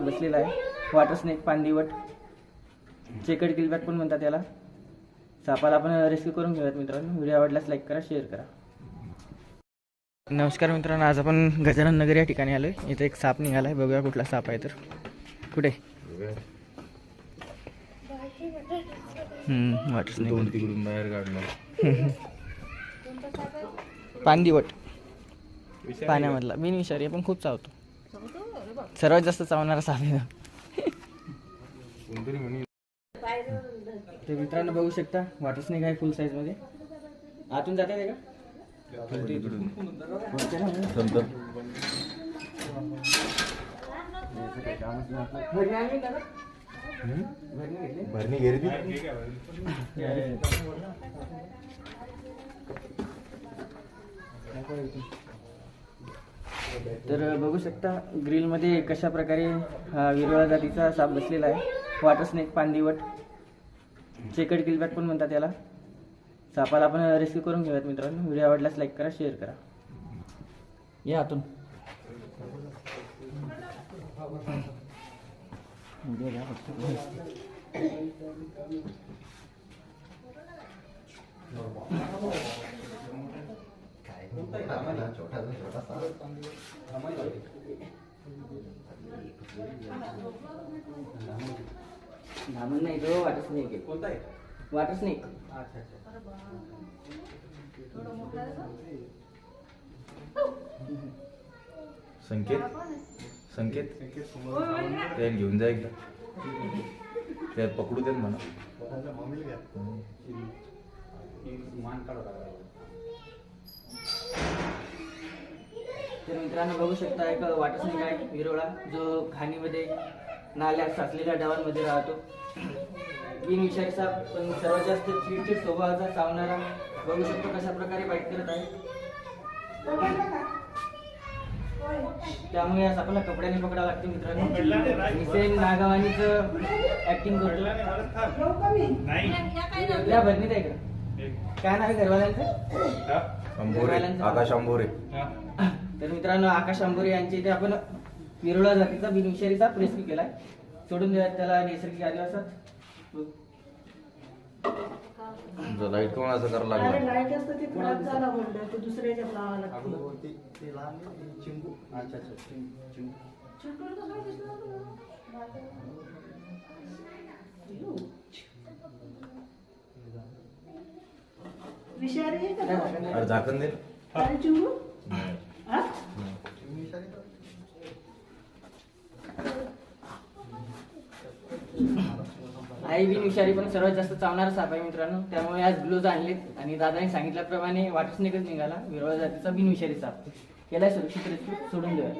बसलेला आहे. Water snake पांदिवट. चेकड किलबॅक पण म्हणतात याला. सापाला आपण रेस्क्यू करून घेऊयात मित्रांनो. व्हिडिओ आवडल्यास लाईक करा शेअर करा. नमस्कार मित्रांनो. आज आपण गजानन नगर या ठिकाणी आलो आहे इथे एक साप निघाला आहे बघूया कुठला साप आहे तर. कुठे? वॉटर स्नेक पांदिवट. पाण्यामधला. बिनविषारी पण खूप चावतो? सर्वात जास्त चावणारा साप आहे हा. ते मित्रांनो बघू शकता वॉटर स्नेक आहे फुल साईजमध्ये आतून जाते का? भरणी घेरी ती तर बघू शकता ग्रिलमध्ये कशा प्रकारे हा विरळा जातीचा साप बसलेला आहे. वॉटर स्नेक पांदिवट. चेकड किलबॅक पण म्हणतात याला. सापाला आपण रेस्क्यू करून घेऊयात मित्रांनो. व्हिडिओ आवडल्यास लाईक करा शेअर करा. या आतून. धामण नाही तो वॉटर स्नेक आहे कोणता आहे वॉटर स्नेक संकेत संकेत त्याला घेऊन जाय एकदा त्यात पकडू देत म्हणा तर मित्रांनो बघू शकता एक वॉटर स्नेक आहे विरोळा जो खाणीमध्ये नाल्यात साचलेल्या डावांमध्ये राहतो. बिनविषारी साप पण सर्वात जास्त चिडचिड स्वभावाचा चावणारा बघू शकतो कशा प्रकारे बाईट करत आहे. त्यामुळे या सापाला कपड्याने पकडावं लागते मित्रांनो. मिसेन नागावानीच ऍक्टिंग करतो. या भरणीत आहे का? काय नाव आहे घरवाल्यांचं? आकाश अंबोरे. तर मित्रांनो आकाश आंबोरे यांच्या इथे आपण विरोळा जातीचा बिनविषारीचा रेस्क्यू केलाय. सोडून द्या त्याला नैसर्गिक आदिवासात. लाइट कोण असं करायला अरे लागलं लाइट असतं ते झाला म्हणलं ते दुसऱ्याच्या लावा लागते. विषारी झाकण दे ना. आई बिन हुशारी पण सर्वात जास्त चावणारा साप आहे मित्रांनो. त्यामुळे आज ग्लोज आणलेत आणि दादाने सांगितल्याप्रमाणे वाटच निघत निघाला. विरोळा जातीचा बिनविषारी साप. केलाय सुरक्षित सोडून देऊया.